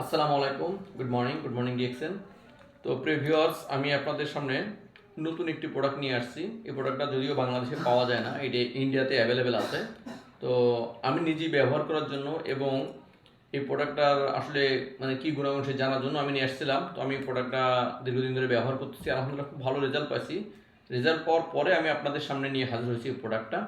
আসসালামু আলাইকুম good morning good morning ডিএক্সেন তো প্রিভিউয়ার্স আমি আপনাদের সামনে নতুন একটি প্রোডাক্ট নিয়ে আসছি। এই প্রোডাক্টটা যদিও বাংলাদেশে পাওয়া যায় না, এটি ইন্ডিয়াতে অ্যাভেলেবেল আছে। তো আমি নিজেই ব্যবহার করার জন্য এবং এই প্রোডাক্টটার আসলে মানে কী গুণাগুণ সে জানার জন্য আমি নিয়ে আসছিলাম। তো আমি প্রোডাক্টটা দীর্ঘদিন ধরে ব্যবহার করতেছি, আলহামদুলিল্লাহ খুব ভালো রেজাল্ট পাইছি। রেজাল্ট পাওয়ার পরে আমি আপনাদের সামনে নিয়ে হাজির হয়েছি এই প্রোডাক্টটা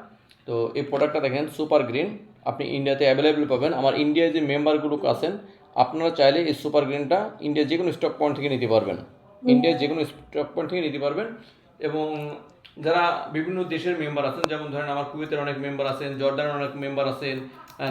তো এই প্রোডাক্টটা দেখেন সুপার গ্রিন আপনি ইন্ডিয়াতে অ্যাভেলেবেল পাবেন। আমার ইন্ডিয়ায় যে মেম্বারগুলো আছেন আপনারা চাইলে এই সুপার গ্রিনটা ইন্ডিয়ার যে কোনো স্টক পয়েন্ট থেকে নিতে পারবেন। ইন্ডিয়ার যে কোনো স্টক পয়েন্ট থেকে নিতে পারবেন এবং যারা বিভিন্ন দেশের মেম্বার আছেন যেমন ধরেন আমার কুয়েতের অনেক মেম্বার আছেন জর্ডানের অনেক মেম্বার আছেন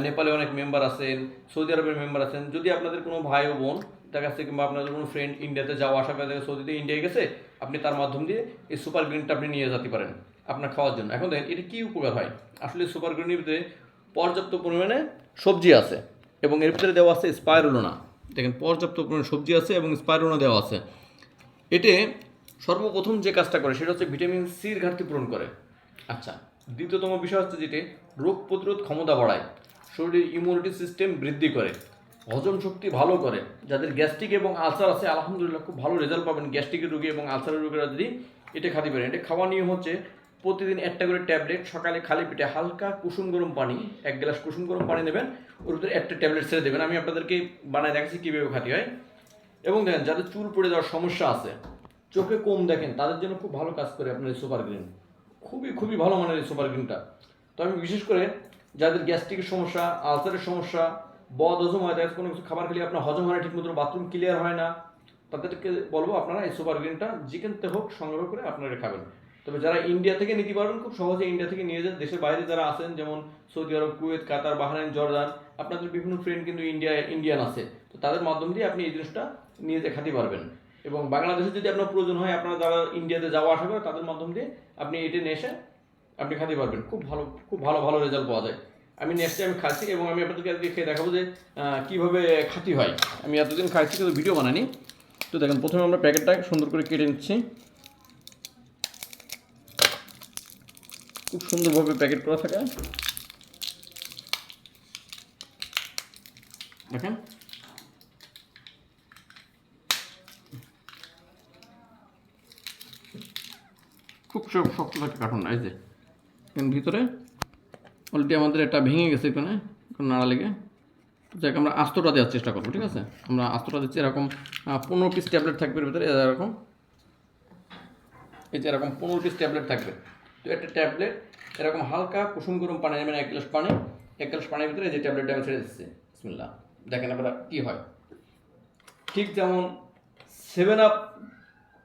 নেপালে অনেক মেম্বার আছেন সৌদি আরবের মেম্বার আছেন যদি আপনাদের কোনো ভাই ও বোন তার কাছ কিংবা আপনাদের কোনো ফ্রেন্ড ইন্ডিয়াতে যাওয়া আসা করে সৌদিতে ইন্ডিয়ায় গেছে আপনি তার মাধ্যম দিয়ে এই সুপার গ্রিনটা আপনি নিয়ে যেতে পারেন আপনার খাওয়ার জন্য। এখন দেখেন এটা কী উপকার হয়? আসলে সুপার গ্রিনের ভিতরে পর্যাপ্ত পরিমাণে সবজি আছে। এবং এর ভিতরে দেওয়া আছে স্পাইরুলোনা। দেখেন, পর্যাপ্ত পরিমাণে সবজি আছে এবং স্পাইরুলোনা দেওয়া আছে। এতে সর্বপ্রথম যে কাজটা করে, সেটা হচ্ছে ভিটামিন সির ঘাটতি পূরণ করে। আচ্ছা দ্বিতীয়তম বিষয় হচ্ছে যেটি, রোগ প্রতিরোধ ক্ষমতা বাড়ায়। শরীরের ইমিউনিটি সিস্টেম বৃদ্ধি করে, হজম শক্তি ভালো করে। যাদের গ্যাস্ট্রিক এবং আলসার আছে, আলহামদুলিল্লাহ খুব ভালো রেজাল্ট পাবেন গ্যাস্ট্রিকের রোগী এবং আলসারের রোগীরা যদি এটা খাতে পারেন এটা খাওয়ার নিয়ম হচ্ছে প্রতিদিন একটা করে ট্যাবলেট, সকালে খালি পেটে হালকা কুসুম গরম পানি, এক গ্লাস কুসুম গরম পানি নেবেন, ওর ভিতরে একটা ট্যাবলেট ছেড়ে দেবেন। আমি আপনাদেরকে বানায় দেখাচ্ছি কীভাবে খাতি হয়। এবং দেখেন, যাদের চুল পড়ে যাওয়ার সমস্যা আছে, চোখে কম দেখেন, তাদের জন্য খুব ভালো কাজ করে আপনার এই সুপার গ্রিন। খুবই খুবই ভালো মানের এই সুপার গ্রিনটা। তো আমি বিশেষ করে যাদের গ্যাস্ট্রিকের সমস্যা, আলসারের সমস্যা, বদ, হজম হয়, তাদের কোনো কিছু খাবার খেলে আপনার হজম হয় না, ঠিক মতো বাথরুম ক্লিয়ার হয় না, তাদেরকে বলব আপনারা এই সুপার গ্রিনটা যেখানতে হোক সংগ্রহ করে আপনারা খাবেন। তবে যারা ইন্ডিয়া থেকে নিতে পারবেন খুব সহজে ইন্ডিয়া থেকে নিয়ে যান, দেশের বাইরে যারা আছেন, যেমন সৌদি আরব, কুয়েত, কাতার, বাহরাইন, জর্দান, আপনাদের বিভিন্ন ফ্রেন্ড কিন্তু ইন্ডিয়া ইন্ডিয়ান আছে। তো তাদের মাধ্যম দিয়ে আপনি এই জিনিসটা নিয়ে খাতে পারবেন। এবং বাংলাদেশে যদি আপনার প্রয়োজন হয়, আপনারা যারা ইন্ডিয়াতে যাওয়া আসা করে, তাদের মাধ্যম দিয়ে আপনি এটা নিয়ে এসে আপনি খাতে পারবেন। খুব ভালো খুব ভালো ভালো রেজাল্ট পাওয়া যায়। আমি নেক্সট টাইম খাচ্ছি এবং আমি আপনাদেরকে আজকে খেয়ে দেখাবো যে কীভাবে খাতি হয়। আমি এতদিন খাচ্ছি, কিন্তু ভিডিও বানানি তো দেখেন, প্রথমে আমরা প্যাকেটটা সুন্দর করে কেটে নিচ্ছি। খুব সুন্দরভাবে প্যাকেট করা থাকে। দেখেন। খুব শক্ত থাকে কার্টুন এই যে। ভিতরে। অলরেডি আমাদের এটা ভেঙে গেছে এখানে নাড়া লেগে। যাক আমরা আস্তটা দেওয়ার চেষ্টা করব, ঠিক আছে? আমরা আস্তটা দিচ্ছি, এরকম পনেরো পিস ট্যাবলেট থাকবে এর ভিতরে, এরকম। এই যে এরকম পনেরো পিস ট্যাবলেট থাকবে। তো একটা ট্যাবলেট, এরকম হালকা কুসুম গরম পানি নেবেন এক গ্লাস পানি, এক গ্লাস পানির ভিতরে যে ট্যাবলেটটা আমি ছেড়ে দিচ্ছি। বিসমিল্লাহ। দেখেন আপনারা কী হয়। ঠিক যেমন সেভেন আপ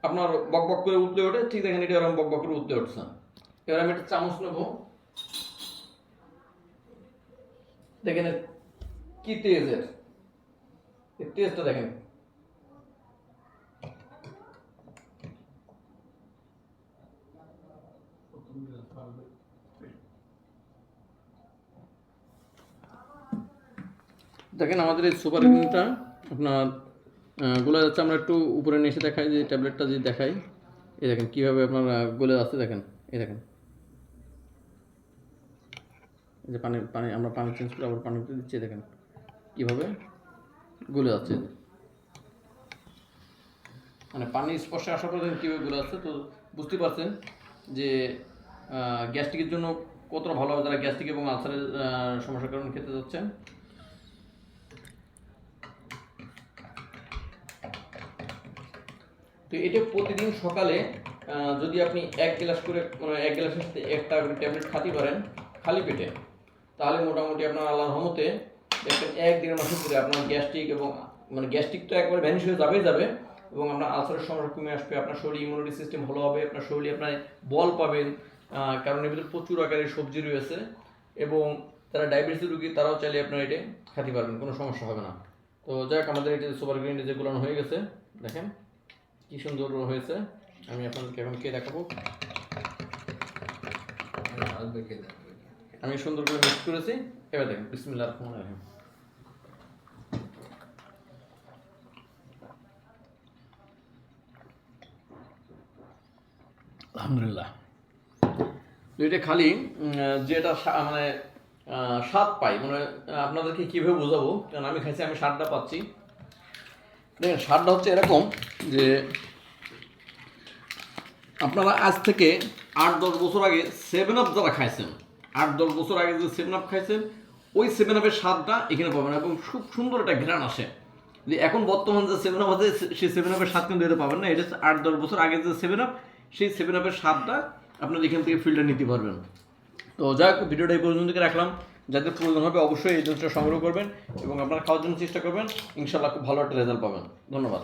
আপনার বক বক করে উঠতে ওঠে, ঠিক দেখেন এটা এরকম বক বক করে উঠতে উঠছে। এবার আমি একটা চামচ নেব। দেখেন কি তেজের তেজটা দেখেন। দেখেন আমাদের এই সুপার গ্রিনটা আপনার গলে যাচ্ছে, আমরা একটু উপরে নিয়ে এসে দেখাই, যে ট্যাবলেটটা যদি দেখাই। এই দেখেন, কীভাবে আপনার গলে যাচ্ছে, দেখেন, এই দেখেন। এই যে পানি পানি, আমরা পানি চেঞ্জ করে আবার পানি দিচ্ছি, দেখেন, কীভাবে গলে যাচ্ছে। মানে পানি স্পর্শে পর দেখেন কীভাবে গলে যাচ্ছে, তো বুঝতে পারছেন যে গ্যাস্ট্রিকের জন্য কতটা ভালো হবে যারা গ্যাস্ট্রিক এবং আলসারের সমস্যার কারণে খেতে যাচ্ছেন তো এটা প্রতিদিন সকালে যদি আপনি এক গ্লাস করে মানে এক গ্লাসের সাথে একটা ট্যাবলেট খাতে পারেন, খালি পেটে, তাহলে মোটামুটি আপনার আল্লাহর রহমতে দেখবেন এক দেড় মাসের ভিতরে আপনার গ্যাস্ট্রিক এবং মানে গ্যাস্ট্রিক তো একবার ভ্যানিশ হয়ে যাবেই যাবে এবং আপনার আলসারের সমস্যা কমে আসবে, আপনার শরীর ইমিউনিটি সিস্টেম ভালো হবে, আপনার শরীরে আপনার বল পাবেন কারণ এর ভিতরে প্রচুর আকারের সবজি রয়েছে এবং তারা ডায়াবেটিস রুগী, তারাও চাইলে আপনার এটা খাতে পারবেন, কোনো সমস্যা হবে না। তো যাই যাক, আমাদের এটা সুপার গ্রিন যে গুলানো হয়ে গেছে, দেখেন কি সুন্দর হয়েছে। আমি আপনাদেরকে এখন কে দেখাবো? আমি সুন্দর করে মিক্স করেছি। এবার দেখেন বিসমিল্লাহ রহমান রহিম। আলহামদুলিল্লাহ। তো এটা খালি যেটা মানে স্বাদ পাই। মানে আপনাদেরকে কীভাবে বোঝাবো? কারণ আমি খাইছি, আমি স্বাদটা পাচ্ছি। দেখেন, স্বাদটা হচ্ছে এরকম যে, আপনারা আজ থেকে আট, দশ বছর আগে সেভেন আপ যারা খাইছেন, আট, দশ বছর আগে যে সেভেন আপ খাইছেন, ওই সেভেন আপের স্বাদটা এখানে পাবেন এবং খুব সুন্দর একটা ঘ্রাণ আসে। যে এখন বর্তমান যে সেভেন আপ আছে সেই সেভেন আপের স্বাদ কিন্তু এটা পাবেন না। এটা আট, দশ বছর আগে যে সেভেন আপ সেই সেভেন আপের স্বাদটা আপনারা এখান থেকে ফিল্টার নিতে পারবেন। তো যাক, ভিডিওটা এই পর্যন্ত রাখলাম। যাদের প্রয়োজন হবে অবশ্যই এই জিনিসটা সংগ্রহ করবেন এবং আপনারা খাওয়ার জন্য চেষ্টা করবেন। ইনশাল্লাহ খুব ভালো একটা রেজাল্ট পাবেন। ধন্যবাদ।